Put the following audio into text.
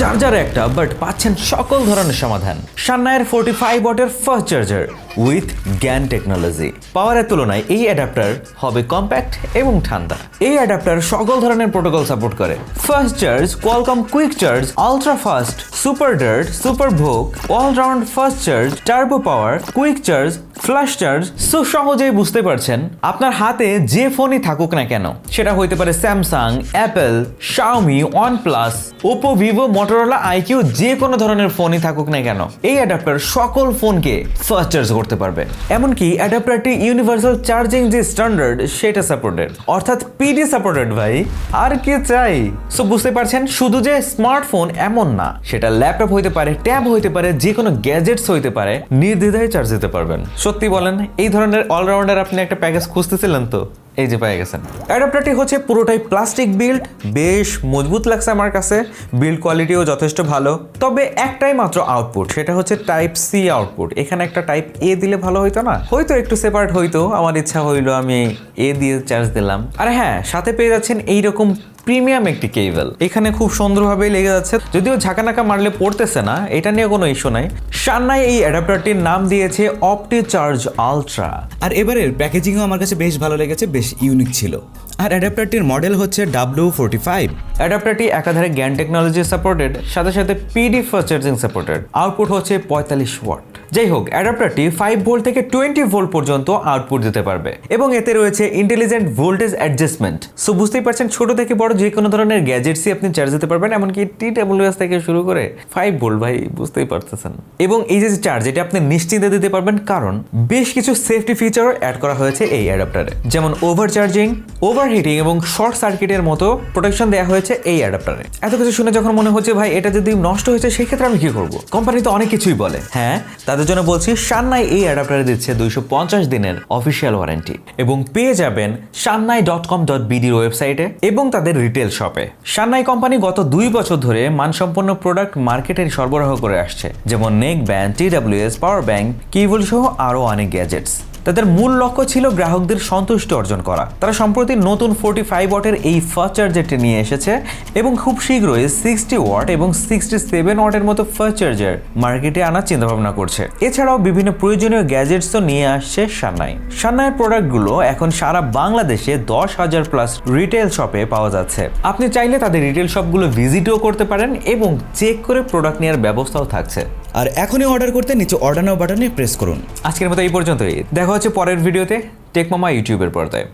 Charger একটা but পাচ্ছেন সকল ধরনের সমাধান। সান্নায়ের ফোর্টি ফাইভ ওয়াটের fast charger with GaN technology পাওয়ারের তুলনায় এই অ্যাডাপ্টার হবে কম্প্যাক্ট এবং ঠান্ডা। এই অ্যাডাপ্টার সকল ধরনের প্রোটোকল সাপোর্ট করে। Fast charge Qualcomm quick charge ultra fast super dart super VOOC all round fast charge turbo power quick charge flash charge so সহজেই বুঝতে পারছেন আপনার হাতে যে ফোনই থাকুক না কেন, সেটা হইতে পারে Samsung Apple Xiaomi OnePlus Oppo Vivo Motorola iQOO যে কোনো ধরনের ফোনই থাকুক না কেন, এই অ্যাডাপ্টার সকল ফোনকে ফাস্ট চার্জ করতে পারবে। এমনকি অ্যাডাপ্টারটি ইউনিভার্সাল চার্জিং যে স্ট্যান্ডার্ড সেটা সাপোর্টেড অর্থাৎ পিডি সাপোর্টেড ভাই, আর কি চাই? সো বুঝতে পারছেন, শুধু যে স্মার্টফোন এমন না, সেটা ল্যাপটপ হইতে পারে ট্যাব হইতে পারে যে কোনো গ্যাজেটস হইতে পারে, নির্দ্বিধায় চার্জ দিতে পারবেন। সত্যি বলেন এই ধরনের অলরাউন্ডার আপনি একটা প্যাকেজ খুঁজতেছিলেন তো? এই যে পেয়ে গেছেন। অ্যাডাপ্টারটি হচ্ছে পুরোটাই প্লাস্টিক বিল্ড, বেশ মজবুত লাগছে আমার কাছে। বিল্ড কোয়ালিটিও যথেষ্ট ভালো। তবে একটাই মাত্র আউটপুট, সেটা হচ্ছে টাইপ সি আউটপুট। এখানে একটা টাইপ এ দিলে ভালো হইতো না? হয়তো একটু সেপারেট হইতো, আমার ইচ্ছা হইল আমি এ দিয়ে চার্জ দিলাম। আর হ্যাঁ সাথে পেয়ে যাচ্ছেন এইরকম প্রিমিয়াম একটি কেবল। এখানে খুব সুন্দরভাবে লেগে যাচ্ছে। যদিও ঝাঁকানাকা মারলে পড়তেছে না, এটা নিয়ে কোনো ইস্যু নাই। সান্নাই এই অ্যাডাপ্টারটির নাম দিয়েছে অপটি চার্জ আলট্রা। আর এবারের প্যাকেজিংও আমার কাছে বেশ ভালো লেগেছে, বেশ ইউনিক ছিল। আর অ্যাডাপ্টারটির মডেল হচ্ছে ডাব্লিউ ফোর্টি ফাইভ অ্যাডাপ্টারটি একাধারে জ্ঞান টেকনোলজি সাপোর্টেড সাথে সাথে PD fast charging supported output হচ্ছে পঁয়তাল্লিশ ওয়াট যাই হোক অ্যাডাপ্টারটি ফাইভ ভোল্ট থেকে টোয়েন্টি ভোল্ট পর্যন্ত আউটপুট দিতে পারবে। এবং এতে রয়েছে ইন্টেলিজেন্ট ভোল্টেজ অ্যাডজাস্টমেন্ট সো বুঝতেই পারছেন, ছোট থেকে বড় যে কোনো ধরনের গ্যাজেটসই আপনি চার্জ দিতে পারবেন, এমনকি টি ডাব্লিউএস থেকে শুরু করে ফাইভ ভোল্ট ভাই, বুঝতেই পারতেছেন। এবং এই যে চার্জ এটা আপনি নিশ্চিন্তে দিতে পারবেন, কারণ বেশ কিছু সেফটি ফিচারও অ্যাড করা হয়েছে এই অ্যাডাপ্টারে যেমন ওভার চার্জিং ওভারহিটিং এবং শর্ট সার্কিটের মতো প্রোটেকশন দেওয়া হয়েছে এই অ্যাডাপ্টারে এত কিছু শুনে যখন মনে হচ্ছে, ভাই, এটা যদি নষ্ট হয়েছে, সেই ক্ষেত্রে আমি কি করব? কোম্পানি তো অনেক কিছুই বলে। হ্যাঁ তাদের জন্য বলছি, সান্নাই এই অ্যাডাপ্টারে দিচ্ছে দুইশো পঞ্চাশ দিনের অফিসিয়াল ওয়ারেন্টি এবং পেয়ে যাবেন সান্নাই ডট কম ডট বিডির ওয়েবসাইটে এবং তাদের রিটেল শপে সান্নাই কোম্পানি গত দুই বছর ধরে মানসম্পন্ন প্রোডাক্ট মার্কেটে সরবরাহ করে আসছে, যেমন neck band T W S power bank কিবল সহ আরও অনেক গ্যাজেটস তাদের মূল লক্ষ্য ছিল গ্রাহকদের সন্তুষ্টি অর্জন করা। তারা সম্প্রতি নতুন ফোর্টি ফাইভ ওয়াটের এই ফার্স্ট চার্জারটি নিয়ে এসেছে এবং খুব শীঘ্রই সিক্সটি ওয়াট এবং সিক্সটি সেভেন ওয়াটের মতো ফাস্ট চার্জার মার্কেটে আনার চিন্তাভাবনা করছে। এছাড়াও বিভিন্ন প্রয়োজনীয় গ্যাজেটসও নিয়ে আসছে সান্নাই সান্নাইয়ের প্রোডাক্টগুলো এখন সারা বাংলাদেশে দশ হাজার প্লাস রিটেল শপে পাওয়া যাচ্ছে। আপনি চাইলে তাদের রিটেল শপগুলো ভিজিটও করতে পারেন এবং চেক করে প্রোডাক্ট নেওয়ার ব্যবস্থাও থাকছে। আর এখনই অর্ডার করতে নিচে অর্ডার নাও বাটনে প্রেস করুন। আজকের মতো এই পর্যন্তই। দেখা হচ্ছে পরের ভিডিওতে টেকমামা ইউটিউবের পর্দায়।